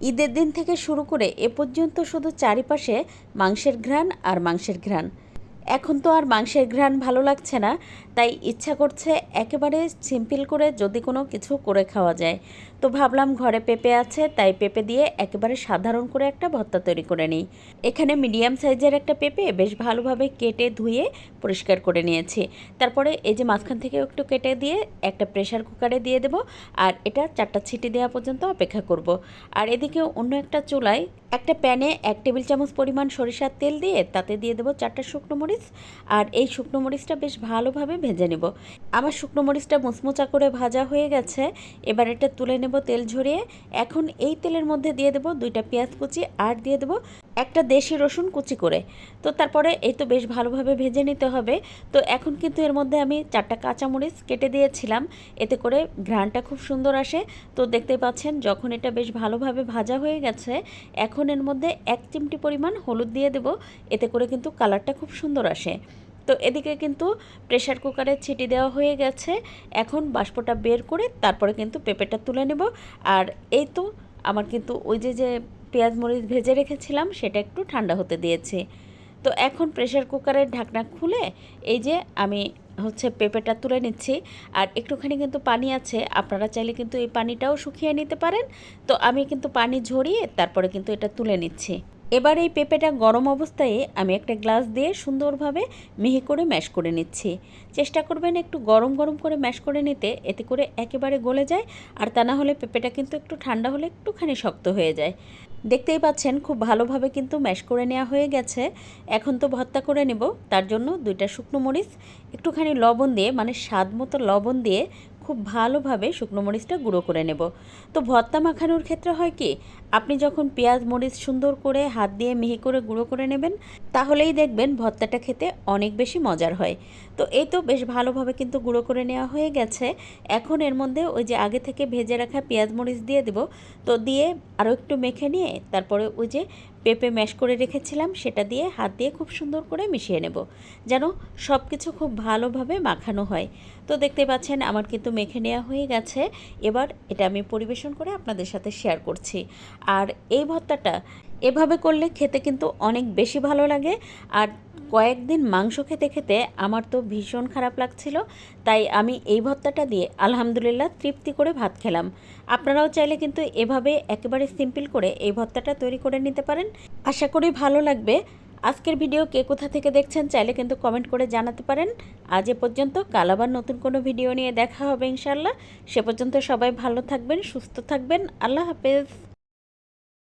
ঈদের দিন থেকে শুরু করে এ পর্যন্ত শুধু চারিপাশে মাংসের ঘ্রাণ আর মাংসের ঘ্রাণ। এখন তো আর মাংসের ঘ্রাণ ভালো লাগছে না, তাই ইচ্ছা করছে একেবারে সিম্পল করে যদি কোনো কিছু করে খাওয়া যায়। তো ভাবলাম ঘরে পেঁপে আছে, তাই পেঁপে দিয়ে একেবারে সাধারণ করে একটা ভর্তা তৈরি করে নিই। এখানে মিডিয়াম সাইজের একটা পেঁপে বেশ ভালোভাবে কেটে ধুয়ে পরিষ্কার করে নিয়েছি। তারপরে এই যে মাঝখান থেকে একটু কেটে দিয়ে একটা প্রেশার কুকারে দিয়ে দেব, আর এটা চারটা ছিটি দেওয়া পর্যন্ত অপেক্ষা করব। আর এদিকে অন্য একটা চুলায় একটা প্যানে এক টেবিল চামচ পরিমাণ সরিষার তেল দিয়ে তাতে দিয়ে দেবো চারটা শুকনো মরিচ আর এই শুকনো মরিচটা বেশ ভালোভাবে ভেজে নেব। আমার শুকনো মরিচটা মুচমুচা করে ভাজা হয়ে গেছে। এবার এটা তুলে নেব তেল ঝরিয়ে। এখন এই তেলের মধ্যে দিয়ে দেবো দুইটা পেঁয়াজ কুচি আর দিয়ে দেবো একটা দেশি রসুন কুচি করে। তো তারপরে এই তো বেশ ভালোভাবে ভেজে নিতে হবে। তো এখন কিন্তু এর মধ্যে আমি চারটা কাঁচামরিচ কেটে দিয়েছিলাম। এতে করে ঘ্রাণটা খুব সুন্দর আসে। তো দেখতে পাচ্ছেন যখন এটা বেশ ভালোভাবে ভাজা হয়ে গেছে, এখন এর মধ্যে এক চিমটি পরিমাণ হলুদ দিয়ে দেব। এতে করে কিন্তু কালারটা খুব সুন্দর আসে। তো এদিকে কিন্তু প্রেশার কুকারে ছিটি দেওয়া হয়ে গেছে। এখন বাষ্পটা বের করে তারপরে কিন্তু পেঁপেটা তুলে নেব। আর এই তো আমার কিন্তু ওই যে যে পেঁয়াজ মরিচ ভেজে রেখেছিলাম, সেটা একটু ঠান্ডা হতে দিয়েছি। তো এখন প্রেশার কুকারের ঢাকনা খুলে এই যে আমি হচ্ছে পেঁপেটা তুলে নিচ্ছি, আর একটুখানি কিন্তু পানি আছে, আপনারা চাইলে কিন্তু এই পানিটাও শুকিয়ে নিতে পারেন। তো আমি কিন্তু পানি ঝরিয়ে তারপরে কিন্তু এটা তুলে নিচ্ছি। এবার এই পেঁপেটা গরম অবস্থায় আমি একটা গ্লাস দিয়ে সুন্দরভাবে মিহি করে ম্যাশ করে নিচ্ছি। চেষ্টা করবেন একটু গরম গরম করে ম্যাশ করে নিতে, এতে করে একেবারে গলে যায়, আর তা না হলে পেঁপেটা কিন্তু একটু ঠান্ডা হলে একটুখানি শক্ত হয়ে যায়। দেখতেই পাচ্ছেন, খুব ভালোভাবে কিন্তু ম্যাশ করে নেওয়া হয়ে গেছে। এখন তো ভর্তা করে নেব, তার জন্য দুইটা শুকনো মরিচ, একটুখানি লবণ দিয়ে মানে স্বাদ মতো লবণ দিয়ে খুব ভালোভাবে শুকনো মরিচটা গুঁড়ো করে নেব। তো ভর্তা মাখানোর ক্ষেত্রে হয় কি, আপনি যখন পেঁয়াজ মরিচ সুন্দর করে হাত দিয়ে মিহি করে গুঁড়ো করে নেবেন, তাহলেই দেখবেন ভর্তাটা খেতে অনেক বেশি মজার হয়। তো এই তো বেশ ভালোভাবে কিন্তু গুঁড়ো করে নেওয়া হয়ে গেছে। এখন এর মধ্যে ওই যে আগে থেকে ভেজে রাখা পেঁয়াজ মরিচ দিয়ে দেব। তো দিয়ে আরও একটু মেখে নিয়ে তারপরে ওই যে পেঁপে ম্যাশ করে রেখেছিলাম, সেটা দিয়ে হাত দিয়ে খুব সুন্দর করে মিশিয়ে নেব। যেন সব কিছু খুব ভালোভাবে মাখানো হয়। তো দেখতে পাচ্ছেন, আমার কিন্তু মেখে নেওয়া হয়ে গেছে। এবার এটা আমি পরিবেশন করে আপনাদের সাথে শেয়ার করছি। আর এই ভর্তাটা এভাবে করলে খেতে কিন্তু অনেক বেশি ভালো লাগে। আর কয়েকদিন মাংস খেতে খেতে আমার তো ভীষণ খারাপ লাগছিল, তাই আমি এই ভর্তাটা দিয়ে আলহামদুলিল্লাহ তৃপ্তি করে ভাত খেলাম। আপনারাও চাইলে কিন্তু এভাবে একেবারে সিম্পল করে এই ভর্তাটা তৈরি করে নিতে পারেন। আশা করি ভালো লাগবে। আজকের ভিডিও কে কোথা থেকে দেখছেন চাইলে কিন্তু কমেন্ট করে জানাতে পারেন। আজ এ পর্যন্ত কাল আবার নতুন কোনো ভিডিও নিয়ে দেখা হবে ইনশাল্লাহ সে পর্যন্ত সবাই ভালো থাকবেন, সুস্থ থাকবেন। আল্লাহ হাফেজ।